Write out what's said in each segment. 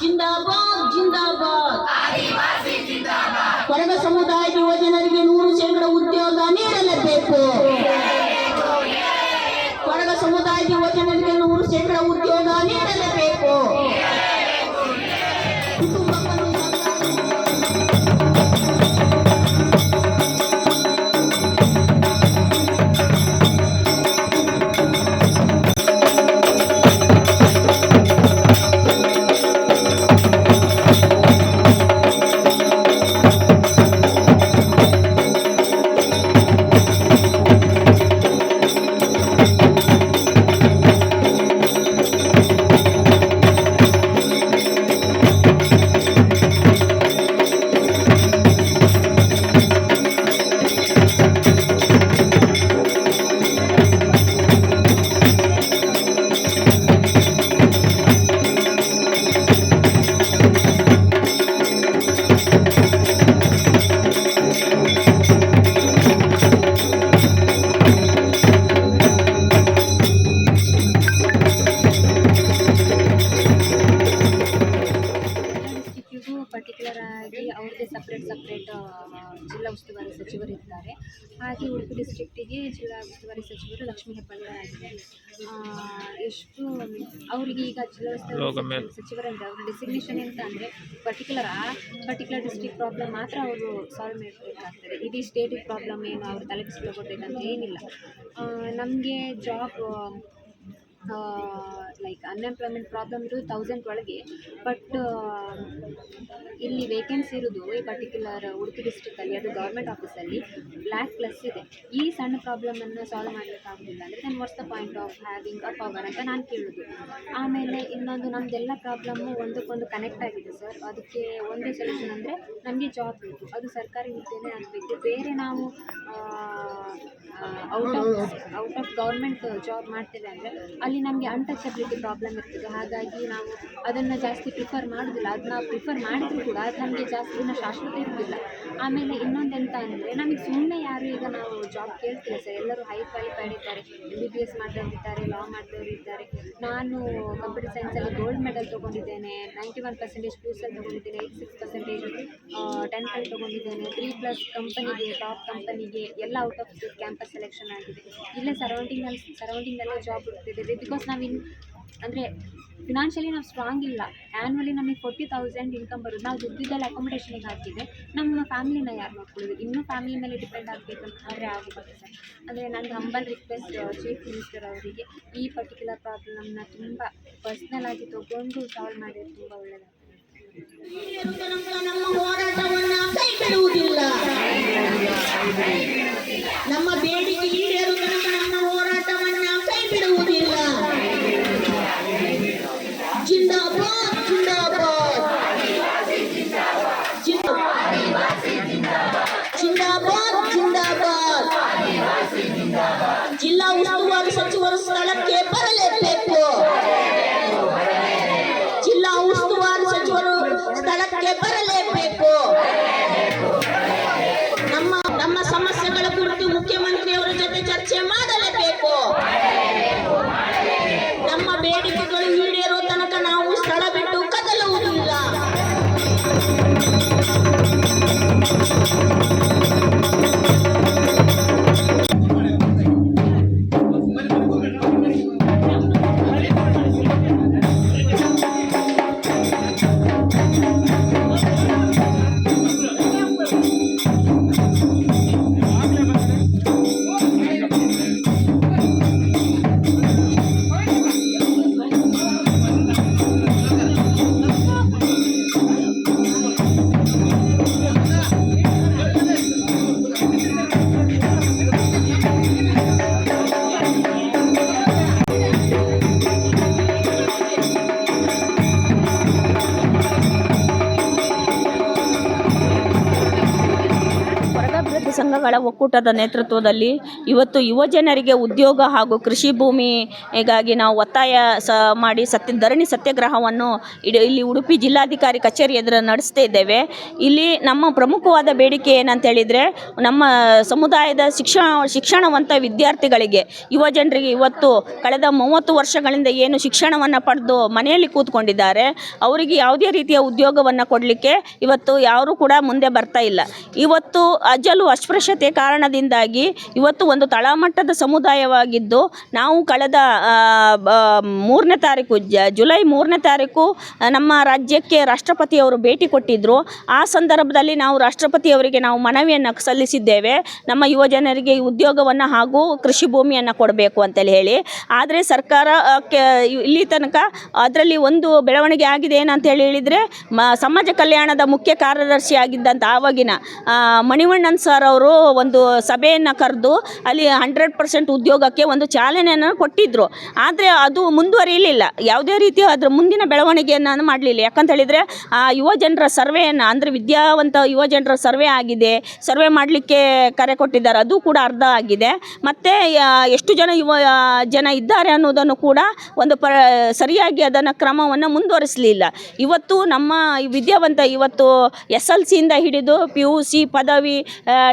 ಜಿಂದಾಬಾದ್. ಜಿಂದಾಬಾದ್ ಕೊರಗ ಸಮುದಾಯದ ಯುವಜನರಿಗೆ ನೂರು ಶೇಕಡ ಉದ್ಯೋಗ ನೀಡಲೇಬೇಕು. ಕೊರಗ ಸಮುದಾಯದ ಯುವಜನರಿಗೆ ನೂರು ಶೇಕಡ ಉದ್ಯೋಗ ನೀಡಲೇಬೇಕು. ಪರ್ಟಿಕ್ಯುಲರ್ ಆಗಿ ಅವ್ರದ್ದೇ ಸಪ್ರೇಟ್ ಸಪ್ರೇಟ್ ಜಿಲ್ಲಾ ಉಸ್ತುವಾರಿ ಸಚಿವರು ಇದ್ದಾರೆ. ಹಾಗೆ ಉಡುಪಿ ಡಿಸ್ಟ್ರಿಕ್ಟಿಗೆ ಜಿಲ್ಲಾ ಉಸ್ತುವಾರಿ ಸಚಿವರು ಲಕ್ಷ್ಮೀ ಹೆಬ್ಬಾಳ್ಕರ್ ಎಷ್ಟು ಅವರಿಗೆ ಈಗ ಜಿಲ್ಲಾ ಉಸ್ತುವಾರಿ ಸಚಿವರಂದರೆ ಅವ್ರ ಡೆಸಿಗ್ನೇಷನ್ ಎಂತ ಅಂದರೆ ಪರ್ಟಿಕ್ಯುಲರ್ ಆ ಪರ್ಟಿಕ್ಯುಲರ್ ಡಿಸ್ಟ್ರಿಕ್ಟ್ ಪ್ರಾಬ್ಲಮ್ ಮಾತ್ರ ಅವರು ಸಾಲ್ವ್ ಮಾಡಬೇಕಾಗ್ತದೆ. ಇಡೀ ಸ್ಟೇಟಿಗೆ ಪ್ರಾಬ್ಲಮ್ ಏನು ಅವ್ರು ತಲೆಬಿಸ್ಕೊಳ್ಬೇಕಂತ ಏನಿಲ್ಲ. ನಮಗೆ ಜಾಬ್ ಲೈಕ್ ಅನ್ಎಂಪ್ಲಾಯ್ಮೆಂಟ್ ಪ್ರಾಬ್ಲಮ್ ಇರೋದು ತೌಸಂಡ್ ಒಳಗೆ ಬಟ್ ಇಲ್ಲಿ ವೇಕೆನ್ಸಿ ಇರೋದು ಈ ಪರ್ಟಿಕ್ಯುಲರ್ ಉಡುಪಿ ಡಿಸ್ಟ್ರಿಕ್ಟಲ್ಲಿ ಅದು ಗೌರ್ಮೆಂಟ್ ಆಫೀಸಲ್ಲಿ ಬ್ಲ್ಯಾಕ್ ಪ್ಲಸ್ ಇದೆ. ಈ ಸಣ್ಣ ಪ್ರಾಬ್ಲಮನ್ನು ಸಾಲ್ವ್ ಮಾಡಲಿಕ್ಕಾಗಲಿಲ್ಲ ಅಂದರೆ then what's the point of having a power ಅಂತ ನಾನು ಕೇಳೋದು. ಆಮೇಲೆ ಇನ್ನೊಂದು ನಮ್ಮದೆಲ್ಲ ಪ್ರಾಬ್ಲಮ್ಮು ಒಂದಕ್ಕೊಂದು ಕನೆಕ್ಟ್ ಆಗಿದೆ ಸರ್ ಅದಕ್ಕೆ ಒಂದೇ ಸೊಲ್ಯೂಷನ್ ಅಂದರೆ ನಮಗೆ ಜಾಬ್ ಬೇಕು. ಅದು ಸರ್ಕಾರಿ ಹುದ್ದೆನೇ ಆಗಬೇಕು. ಬೇರೆ ನಾವು out of out of government job ಮಾಡ್ತೇವೆ ಅಂದರೆ ಅಲ್ಲಿ ನಮಗೆ ಅನ್ಟಚಬಿಲಿಟಿ ಪ್ರಾಬ್ಲಮ್ ಇರ್ತದೆ. ಹಾಗಾಗಿ ನಾವು ಅದನ್ನು ಜಾಸ್ತಿ ಪ್ರಿಫರ್ ಮಾಡೋದಿಲ್ಲ. ಅದು ನಾವು ಪ್ರಿಫರ್ ಮಾಡಿದರೂ ಕೂಡ ಅದು ನಮಗೆ ಜಾಸ್ತಿ ದಿನ ಶಾಶ್ವತ ಇರೋದಿಲ್ಲ. ಆಮೇಲೆ ಇನ್ನೊಂದು ಎಂತ ಅಂದರೆ ನಮಗೆ ಸುಮ್ಮನೆ ಯಾರು ಈಗ ನಾವು ಜಾಬ್ ಕೇಳ್ತಿಲ್ಲ ಸರ್ ಎಲ್ಲರೂ ಹೈ ಕ್ವಾಲಿಫೈಡ್ ಇದ್ದಾರೆ ಬಿ ಬಿ ಎಸ್ ಮಾಡಿದವರು ಇದ್ದಾರೆ ಲಾ ಮಾಡಿದವರು ಇದ್ದಾರೆ. ನಾನು ಕಂಪ್ಯೂಟರ್ ಸೈನ್ಸಲ್ಲಿ ಗೋಲ್ಡ್ ಮೆಡಲ್ ತೊಗೊಂಡಿದ್ದೇನೆ. ನೈಂಟಿ ಒನ್ ಪರ್ಸೆಂಟೇಜ್ ಪ್ಲೂಸಲ್ಲಿ ತೊಗೊಂಡಿದ್ದೇನೆ. ಏಯ್ಟ್ ಸಿಕ್ಸ್ ಪರ್ಸೆಂಟೇಜ್ ಟೆಂತಲ್ಲಿ ತೊಗೊಂಡಿದ್ದೇನೆ. ತ್ರೀ ಪ್ಲಸ್ ಕಂಪನಿಗೆ ಟಾಪ್ ಕಂಪನಿಗೆ ಎಲ್ಲ ಔಟ್ ಆಫ್ ಕ್ಯಾಂಪಸ್ ಸೆಲೆಕ್ಷನ್ ಆಗಿದೆ. ಇಲ್ಲೇ ಸರೌಂಡಿಂಗಲ್ಲಿ ಸರೌಂಡಿಂಗಲ್ಲೇ ಜಾಬ್ ಹುಡುಕ್ತಿದ್ದೇವೆ ಬಿಕಾಸ್ ನಾವು ಇನ್, ಅಂದರೆ ಫಿನಾನ್ಷಿಯಲಿ ನಾವು ಸ್ಟ್ರಾಂಗ್ ಇಲ್ಲ. ಆ್ಯನ್ವಲಿ ನಮಗೆ ಫೋರ್ಟಿ ತೌಸಂಡ್ ಇನ್ಕಮ್ ಬರೋದು ನಾವು ದುಡ್ಡಿದ್ದಲ್ಲಿ ಅಕೊಮಡೇಷನಿಗೆ ಹಾಕಿದ್ರೆ ನಮ್ಮ ಫ್ಯಾಮಿಲಿನ ಯಾರು ನೋಡ್ಕೊಳ್ಳೋದು? ಇನ್ನೂ ಫ್ಯಾಮಿಲಿ ಮೇಲೆ ಡಿಪೆಂಡ್ ಆಗಬೇಕು ಆದರೆ ಆಗಬಾರ್ದು ಸರ್. ಅಂದರೆ ನನಗೆ ಹಂಬಲ್ ರಿಕ್ವೆಸ್ಟ್ ಚೀಫ್ ಮಿನಿಸ್ಟರ್ ಅವರಿಗೆ ಈ ಪರ್ಟಿಕ್ಯುಲರ್ ಪ್ರಾಬ್ಲಮ್ನ ತುಂಬ ಪರ್ಸ್ನಲ್ ಆಗಿ ತೊಗೊಂಡು ಸಾಲ್ವ್ ಮಾಡಿದ್ರೆ ತುಂಬ ಒಳ್ಳೆಯದಾಗ್ತದೆ ಸಂಘಗಳ ಒಕ್ಕೂಟದ ನೇತೃತ್ವದಲ್ಲಿ ಇವತ್ತು ಯುವ ಜನರಿಗೆ ಉದ್ಯೋಗ ಹಾಗೂ ಕೃಷಿ ಭೂಮಿಗಾಗಿ ನಾವು ಒತ್ತಾಯ ಸ ಮಾಡಿ ಸತ್ಯ ಧರಣಿ ಸತ್ಯಾಗ್ರಹವನ್ನು ಇಡ ಇಲ್ಲಿ ಉಡುಪಿ ಜಿಲ್ಲಾಧಿಕಾರಿ ಕಚೇರಿ ಎದುರು ನಡೆಸ್ತಾ ಇದ್ದೇವೆ. ಇಲ್ಲಿ ನಮ್ಮ ಪ್ರಮುಖವಾದ ಬೇಡಿಕೆ ಏನಂತ ಹೇಳಿದರೆ ನಮ್ಮ ಸಮುದಾಯದ ಶಿಕ್ಷಣ, ಶಿಕ್ಷಣವಂತ ವಿದ್ಯಾರ್ಥಿಗಳಿಗೆ, ಯುವ ಜನರಿಗೆ ಇವತ್ತು ಕಳೆದ ಮೂವತ್ತು ವರ್ಷಗಳಿಂದ ಏನು ಶಿಕ್ಷಣವನ್ನು ಪಡೆದು ಮನೆಯಲ್ಲಿ ಕೂತ್ಕೊಂಡಿದ್ದಾರೆ. ಅವರಿಗೆ ಯಾವುದೇ ರೀತಿಯ ಉದ್ಯೋಗವನ್ನು ಕೊಡಲಿಕ್ಕೆ ಇವತ್ತು ಯಾರೂ ಕೂಡ ಮುಂದೆ ಬರ್ತಾ ಇಲ್ಲ. ಇವತ್ತು ಅಜಲು ಅಸ್ಪೃಶ್ಯತೆ ಕಾರಣದಿಂದಾಗಿ ಇವತ್ತು ಒಂದು ತಳಮಟ್ಟದ ಸಮುದಾಯವಾಗಿದ್ದು, ನಾವು ಕಳೆದ ಮೂರನೇ ತಾರೀಕು ಜುಲೈ ಮೂರನೇ ತಾರೀಕು ನಮ್ಮ ರಾಜ್ಯಕ್ಕೆ ರಾಷ್ಟ್ರಪತಿಯವರು ಭೇಟಿ ಕೊಟ್ಟಿದ್ದರು ಆ ಸಂದರ್ಭದಲ್ಲಿ ನಾವು ರಾಷ್ಟ್ರಪತಿಯವರಿಗೆ ನಾವು ಮನವಿಯನ್ನು ಸಲ್ಲಿಸಿದ್ದೇವೆ. ನಮ್ಮ ಯುವ ಜನರಿಗೆ ಈ ಉದ್ಯೋಗವನ್ನು ಹಾಗೂ ಕೃಷಿ ಭೂಮಿಯನ್ನು ಕೊಡಬೇಕು ಅಂತೇಳಿ ಹೇಳಿ. ಆದರೆ ಸರ್ಕಾರ ಇಲ್ಲಿ ತನಕ ಅದರಲ್ಲಿ ಒಂದು ಬೆಳವಣಿಗೆ ಆಗಿದೆ ಏನಂತ ಹೇಳಿ ಹೇಳಿದರೆ, ಮ, ಸಮಾಜ ಕಲ್ಯಾಣದ ಮುಖ್ಯ ಕಾರ್ಯದರ್ಶಿ ಆಗಿದ್ದಂಥ ಆವಾಗಿನ ಮಣಿವಣ್ಣನ್ ಸರ್ ಅವರು ಒಂದು ಸಭೆಯನ್ನು ಕರೆದು ಅಲ್ಲಿ ಹಂಡ್ರೆಡ್ ಪರ್ಸೆಂಟ್ ಉದ್ಯೋಗಕ್ಕೆ ಒಂದು ಚಾಲನೆಯನ್ನು ಕೊಟ್ಟಿದ್ದರು ಆದರೆ ಅದು ಮುಂದುವರಿಯಲಿಲ್ಲ ಯಾವುದೇ ರೀತಿ ಅದರ ಮುಂದಿನ ಬೆಳವಣಿಗೆಯನ್ನು ಮಾಡಲಿಲ್ಲ. ಯಾಕಂತ ಹೇಳಿದರೆ, ಆ ಯುವ ಜನರ ಸರ್ವೆಯನ್ನು, ಅಂದರೆ ವಿದ್ಯಾವಂತ ಯುವ ಜನರ ಸರ್ವೆ ಆಗಿದೆ, ಸರ್ವೆ ಮಾಡಲಿಕ್ಕೆ ಕರೆ ಕೊಟ್ಟಿದ್ದಾರೆ, ಅದು ಕೂಡ ಅರ್ಧ ಆಗಿದೆ. ಮತ್ತು ಎಷ್ಟು ಜನ ಯುವ ಜನ ಇದ್ದಾರೆ ಅನ್ನೋದನ್ನು ಕೂಡ ಒಂದು ಪ, ಸರಿಯಾಗಿ ಅದನ್ನು ಕ್ರಮವನ್ನು ಮುಂದುವರಿಸಲಿಲ್ಲ. ಇವತ್ತು ನಮ್ಮ ವಿದ್ಯಾವಂತ ಇವತ್ತು ಎಸ್ ಎಲ್ ಸಿಯಿಂದ ಹಿಡಿದು ಪಿ ಯು ಸಿ ಪದವಿ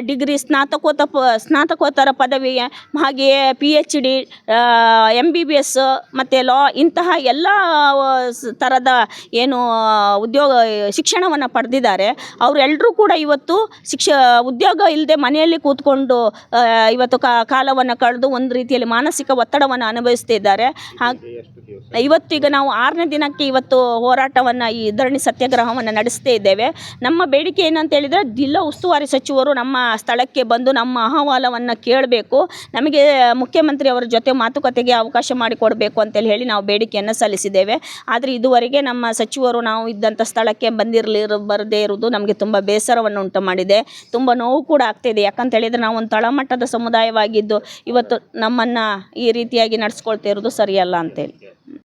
ಡಿಗ್ರಿ ಸ್ನಾತಕೋತ್ತ ಪ, ಸ್ನಾತಕೋತ್ತರ ಪದವಿ, ಹಾಗೆಯೇ P H D M B B S ಮತ್ತು ಲಾ ಇಂತಹ ಎಲ್ಲ ಥರದ ಏನು ಉದ್ಯೋಗ, ಶಿಕ್ಷಣವನ್ನು ಪಡೆದಿದ್ದಾರೆ. ಅವರೆಲ್ಲರೂ ಕೂಡ ಇವತ್ತು ಶಿಕ್ಷ, ಉದ್ಯೋಗ ಇಲ್ಲದೆ ಮನೆಯಲ್ಲಿ ಕೂತ್ಕೊಂಡು ಇವತ್ತು ಕಾಲವನ್ನು ಕಳೆದು ಒಂದು ರೀತಿಯಲ್ಲಿ ಮಾನಸಿಕ ಒತ್ತಡವನ್ನು ಅನುಭವಿಸ್ತಿದ್ದಾರೆ ಹಾಗೆ, ಇವತ್ತು ಈಗ ನಾವು ಆರನೇ ದಿನಕ್ಕೆ ಇವತ್ತು ಹೋರಾಟವನ್ನು ಈ ಧರಣಿ ಸತ್ಯಾಗ್ರಹವನ್ನು ನಡೆಸ್ತಾ ಇದ್ದೇವೆ. ನಮ್ಮ ಬೇಡಿಕೆ ಏನಂತ ಹೇಳಿದರೆ, ಜಿಲ್ಲಾ ಉಸ್ತುವಾರಿ ಸಚಿವರು ನಮ್ಮ ಸ್ಥಳಕ್ಕೆ ಬಂದು ನಮ್ಮ ಅಹವಾಲವನ್ನು ಕೇಳಬೇಕು. ನಮಗೆ ಮುಖ್ಯಮಂತ್ರಿ ಅವರ ಜೊತೆ ಮಾತುಕತೆಗೆ ಅವಕಾಶ ಮಾಡಿಕೊಡಬೇಕು ಅಂತೇಳಿ ಹೇಳಿ ನಾವು ಬೇಡಿಕೆಯನ್ನು ಸಲ್ಲಿಸಿದ್ದೇವೆ. ಆದರೆ ಇದುವರೆಗೆ ನಮ್ಮ ಸಚಿವರು ನಾವು ಇದ್ದಂಥ ಸ್ಥಳಕ್ಕೆ ಬಂದಿರಲಿ ಬರದೇ ಇರುವುದು ನಮಗೆ ತುಂಬ ಬೇಸರವನ್ನು ಉಂಟು ಮಾಡಿದೆ. ತುಂಬ ನೋವು ಕೂಡ ಆಗ್ತಿದೆ ಯಾಕಂತ ಹೇಳಿದರೆ ನಾವು ಒಂದು ತಳಮಟ್ಟದ ಸಮುದಾಯವಾಗಿದ್ದು ಇವತ್ತು ನಮ್ಮನ್ನು ಈ ರೀತಿಯಾಗಿ ನಡೆಸ್ಕೊಳ್ತಾ ಇರೋದು ಸರಿಯಲ್ಲ ಅಂತೇಳಿ.